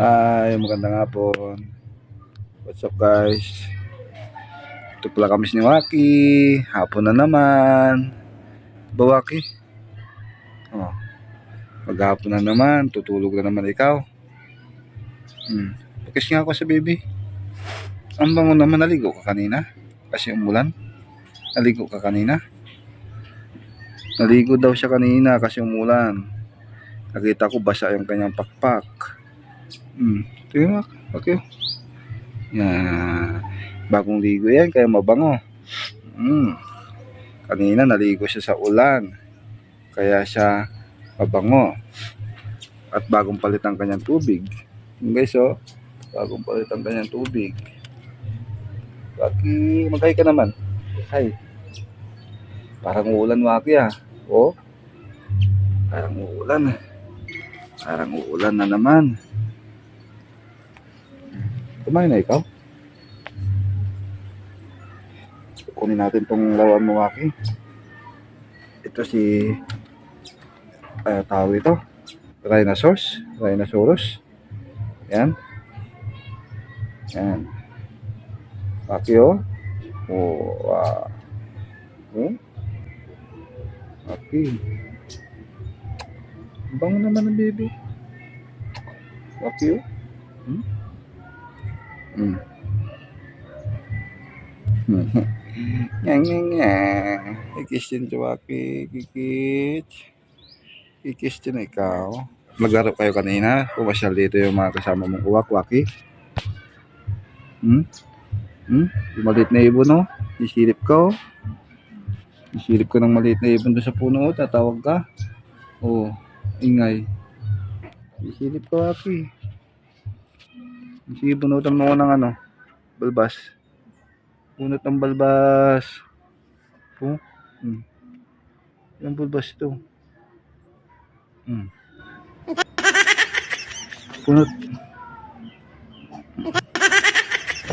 Hi, magandang hapon. What's up guys? Ito pala kami ni Waki. Hapon na naman. Ba Waki? Oh. Maghapon na naman. Tutulog na naman ikaw. Hmm. Pagkis nga ako sa baby. Ang bango naman. Naligo ka kanina? Kasi umulan? Naligo ka kanina? Naligo daw siya kanina kasi umulan. Nakita ko basa yung kanyang pakpak. Hmm. Tingnan mo. Okay. Yan. Bagong ligo yan, kaya mabango. Hmm. Kanina naligo siya sa ulan. Kaya siya mabango. At bagong palit ang kanyang tubig. Guys, oh. Bagong palit ang kanyang tubig. Waki, mag-hi ka naman. Hi. Parang uulan, Waki, ah. Oh. Parang uulan. Parang uulan na naman. Kumain na ikaw? Kunin natin tong lawan mo, Waki. Ito si... Uh, tawag ito. Rhinoceros. Rhinoceros. Yan. Yan. Waki, oh. Oh, wow. Waki. Ang Bango naman ng baby. Waki, oh. Hmm? Hmm. nga nga nga. Kikis din si Waki. Kikis. Kikis din ikaw. Naglaro kayo kanina. Pumasyal dito yung mga kasama mong uwak, Waki. Hmm? Hmm? Yung maliit na ibon, no? Isilip ko. Isilip ko ng maliit na ibon doon sa puno. oh. Tatawag ka. Oo. ingay. Isilip ko, Waki. Sige, bunutan mo ko ng ano, balbas. Bunot ng balbas. Po? Hmm. Yung balbas ito. Hmm. Bunot.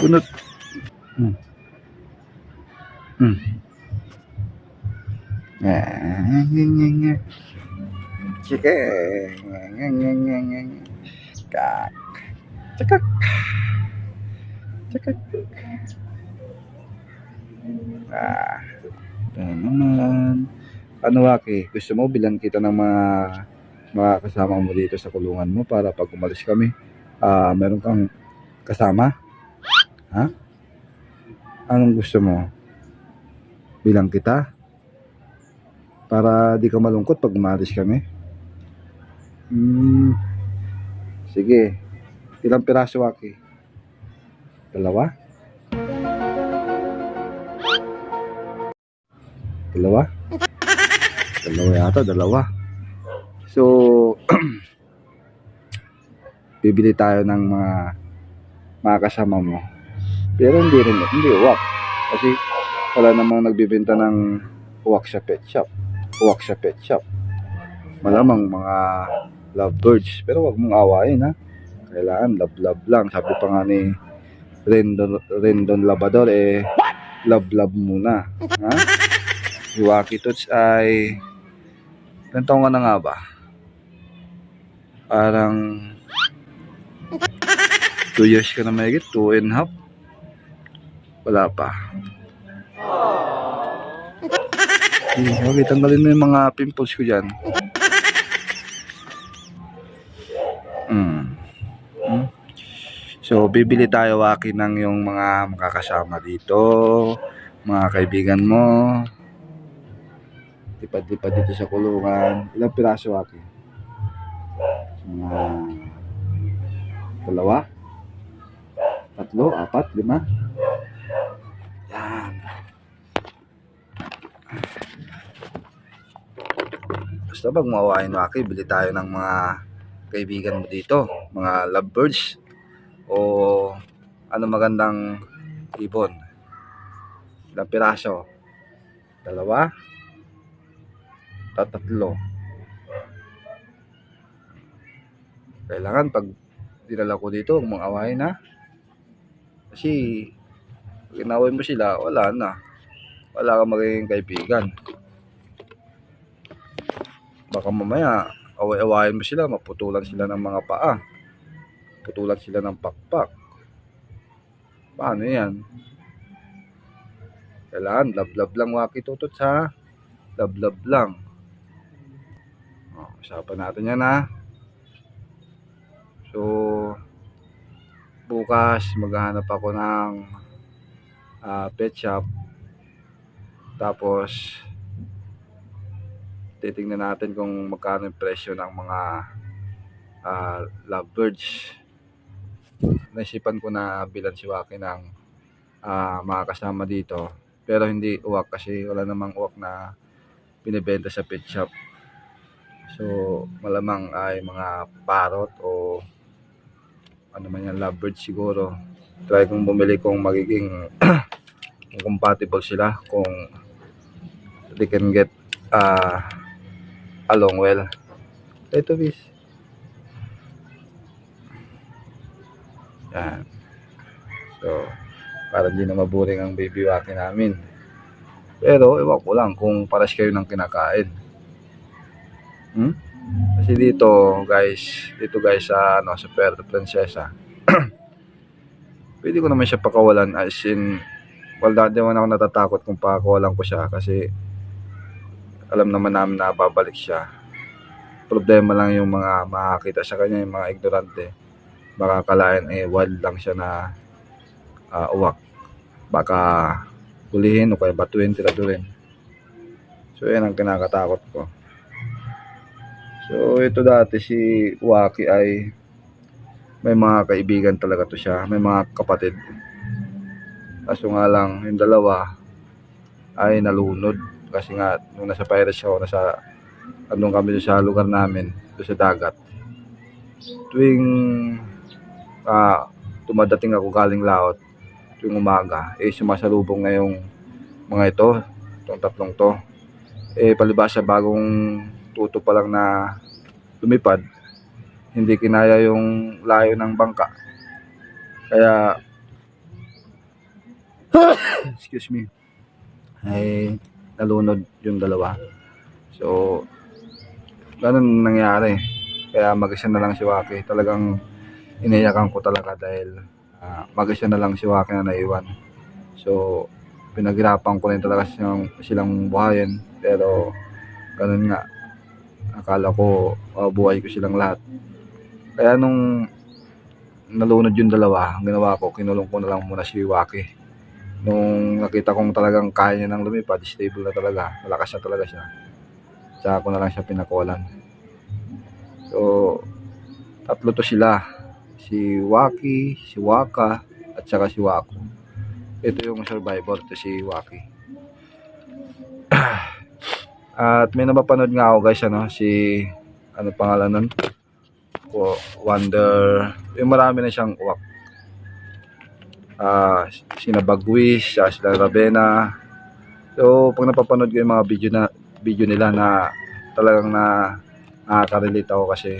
Bunot. Hmm. Hmm. Ah, nga, nga, nga. Sige. Nga, nga, nga, nga. Kak. Cekak. Cekak. Ah. Ito na naman. Ano Waki, gusto mo bilan kita ng mga mga kasama mo dito sa kulungan mo para pag umalis kami, ah meron kang kasama? Ha? Anong gusto mo? Bilang kita? Para di ka malungkot pag umalis kami? Hmm. Sige, Ilang piraso, Waki? Dalawa? Dalawa? Dalawa yata, dalawa. So, bibili tayo ng mga mga kasama mo. Pero hindi rin, hindi uwak. Kasi wala namang nagbibenta ng uwak sa pet shop. Uwak sa pet shop. Malamang mga lovebirds. Pero wag mong awayin, ha? Kailangan love love lang. Sabi pa nga ni Rendon Rendon Labador eh love love muna. Ha? Si Waki Tots ay ilan taong ka na nga ba? Parang 2 years ka na mahigit 2 and half. Wala pa. Okay, tanggalin mo yung mga pimples ko dyan. Mm. So, bibili tayo Waki ng yung mga makakasama dito, mga kaibigan mo. Tipad-tipad dito sa kulungan. Ilang piraso Waki? Mga dalawa? Tatlo? Apat? Lima? Yan. Basta pag mawain Waki, bili tayo ng mga kaibigan mo dito, mga lovebirds o ano magandang ibon. Ilang piraso? Dalawa? Tatatlo. Kailangan pag dinala ko dito, mong awayin ha. Kasi pag inaway mo sila, wala na. Wala kang magiging kaibigan. Baka mamaya away-awayin mo sila, maputulan sila ng mga paa. Putulan sila ng pakpak. Paano yan? Kailangan, love-love lang waki tutot ha. Love-love lang. O, usapan natin yan ha. So, bukas maghahanap ako ng ah, pet shop. Tapos, titingnan natin kung magkano yung presyo ng mga ah, lovebirds. Naisipan ko na bilan si Waki ng ah, mga kasama dito. Pero hindi uwak kasi wala namang uwak na binibenta sa pet shop. So, malamang ay mga parrot o ano man yan, lovebirds siguro. Try kong bumili kung magiging compatible sila, kung they can get uh, along well. Ito, bis. Yan. So, para hindi na maburing ang baby waki namin. Pero, ewan ko lang kung paras kayo ng kinakain. Hmm? Kasi dito, guys, dito guys sa ano, sa Puerto Princesa. pwede ko naman siya pakawalan as in well, dati naman ako natatakot kung pakawalan ko siya kasi alam naman namin na babalik siya. Problema lang yung mga makakita sa kanya, yung mga ignorante. Baka kalain eh wild lang siya na ah, uwak. Baka hulihin o kaya batuin, tiradurin. So yan ang kinakatakot ko. So ito dati si Waki ay may mga kaibigan talaga to siya, may mga kapatid. Kaso nga lang, yung dalawa ay nalunod kasi nga nung nasa pirates show, nasa andun kami sa lugar namin, sa dagat. Tuwing ah, tumadating ako galing laot, tuwing umaga, eh sumasalubong na yung mga ito, itong tatlong to. Eh palibasa bagong tuto pa lang na lumipad, hindi kinaya yung layo ng bangka. Kaya, excuse me, ay nalunod yung dalawa. So, ganun nangyari. Kaya mag-isa na lang si Waki. Talagang iniyakan ko talaga dahil uh, mag-isa na lang si Waki na naiwan. So, pinaghirapan ko rin talaga silang, silang buhayin. Pero, ganun nga. Akala ko, uh, buhay ko silang lahat. Kaya nung nalunod yung dalawa, ang ginawa ko, kinulong ko na lang muna si Waki. Nung nakita kong talagang kaya niya nang lumipad, stable na talaga, malakas na talaga siya. Tsaka ko na lang siya pinakulan. So, tatlo to sila. Si Waki, si Waka, at saka si Wako. Ito yung survivor, to si Waki. At may napapanood nga ako guys, ano, si, ano pangalan nun? Wo- Wonder, yung marami na siyang uwak. Ah, sina Bagwis, ah, sila Ravena. So, pag napapanood ko yung mga video na video nila na talagang na nakaka-relate ako kasi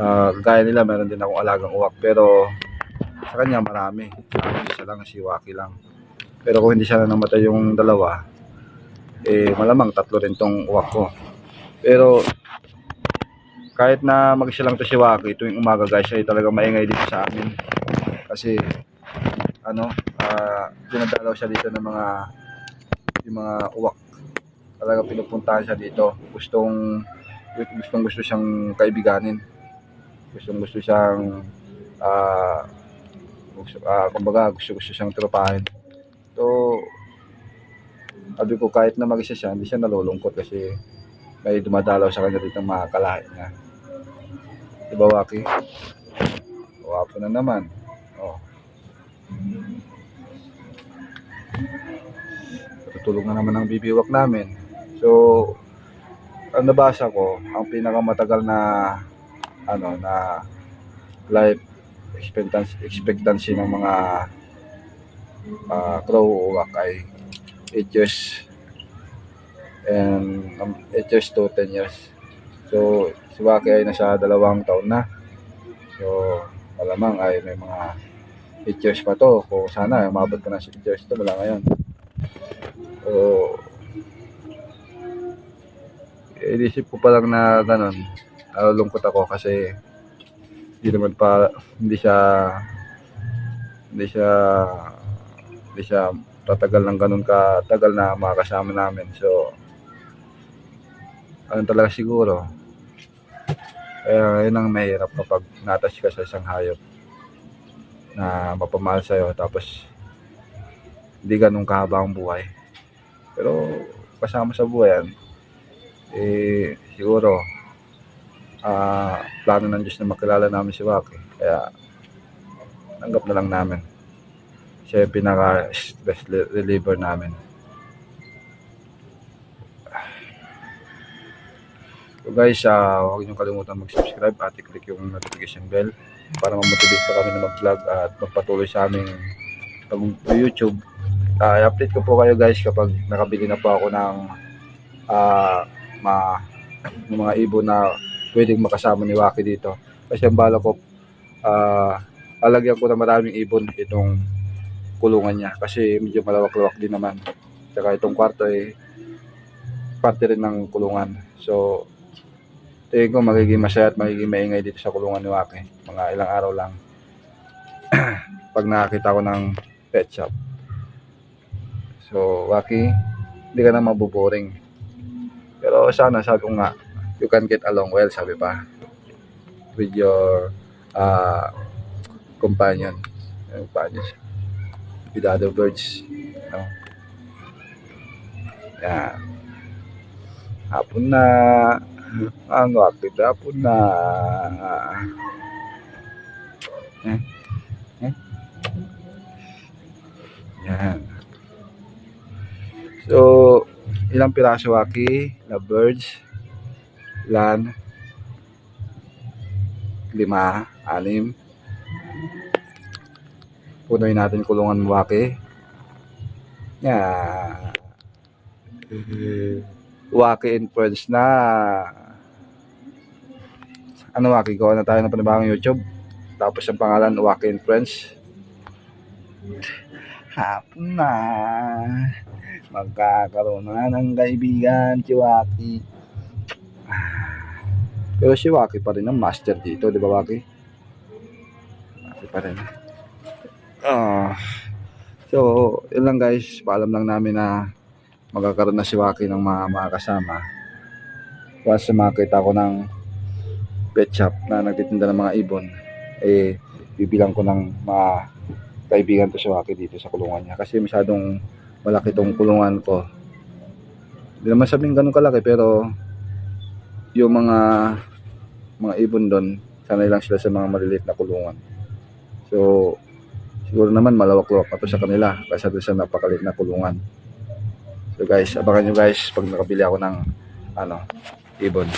ah, gaya nila meron din akong alagang uwak pero sa kanya marami. Sa akin isa lang si Waki lang. Pero kung hindi siya namatay yung dalawa, eh malamang tatlo rin tong uwak ko. Pero kahit na mag-isa lang to si Waki tuwing umaga guys ay talagang maingay dito sa amin. Kasi ano, ah dinadalaw siya dito ng mga yung mga uwak. Talaga pinupuntahan siya dito. Gustong gustong gusto siyang kaibiganin. Gustong gusto siyang ah gusto, ah, kumbaga gusto gusto siyang tropahin. So sabi ko kahit na mag-isa siya, hindi siya nalulungkot kasi may dumadalaw sa kanya dito mga kalahi niya. Diba, Waki? Wapo na naman. Oh. Tutulong na naman ang bibiwak namin. So, ang nabasa ko, ang pinakamatagal na ano na life expectancy, expectancy ng mga ah, crow o uwak ay 8 years and um, 8 years to 10 years. So, si Waki ay nasa dalawang taon na. So, malamang ay may mga 8 years pa to. Kung sana, umabot ko na 6 years to mula ngayon. So, inisip ko pa lang na ganun. Nalulungkot ako kasi hindi naman pa hindi siya hindi siya hindi siya tatagal ng ganun katagal na makakasama namin. So, ano talaga siguro. Kaya yun ang mahirap kapag natas ka sa isang hayop na mapamahal sa'yo tapos hindi ganun kahaba ang buhay. Pero kasama sa buhay yan, eh siguro ah plano ng Diyos na makilala namin si Waki. Kaya tanggap na lang namin. Siya yung pinaka-stress li- reliever namin. So guys, ah huwag niyo kalimutan mag-subscribe at i-click yung notification bell para ma-motivate pa kami na mag-vlog at magpatuloy sa aming pag-YouTube. Ah, i-update ko po kayo guys kapag nakabili na po ako ng ah ma mga ibon na pwedeng makasama ni Waki dito. Kasi ang bala ko ah alagyan ko na maraming ibon itong kulungan niya kasi medyo malawak-lawak din naman. Tsaka itong kwarto eh parte rin ng kulungan. So tingin ko magiging masaya at magiging maingay dito sa kulungan ni Waki. Mga ilang araw lang. Pag nakakita ko ng pet shop. So, Waki, hindi ka na mabuboring. Pero sana, sabi ko nga, you can get along well, sabi pa. With your uh, companion. Companions. With other birds. No? Yan. Hapon na. Ang wakit hapon na. Eh? Eh? Yan. So, ilang piraso waki, lovebirds, ilan, lima, anim. Punoy natin kulungan ng waki. Yan. Waki friends na. Ano waki? Gawa na tayo ng panibagong YouTube. Tapos ang pangalan, Waki and Friends. Hapon na. Magkakaroon na ng kaibigan si Waki. Pero si Waki pa rin ang master dito, di ba Waki? Waki pa rin. Ah. so, yun lang guys. Paalam lang namin na magkakaroon na si Waki ng mga, mga kasama. Once makita ko ng pet shop na nagtitinda ng mga ibon, eh, bibilang ko ng mga kaibigan ko si Waki dito sa kulungan niya. Kasi masyadong malaki tong kulungan ko. Hindi naman sabing ganun kalaki, pero yung mga mga ibon doon, sanay lang sila sa mga maliliit na kulungan. So, siguro naman malawak-lawak pa to sa kanila kasi doon sa napakaliit na kulungan. So guys, abangan nyo guys pag nakabili ako ng ano, ibon.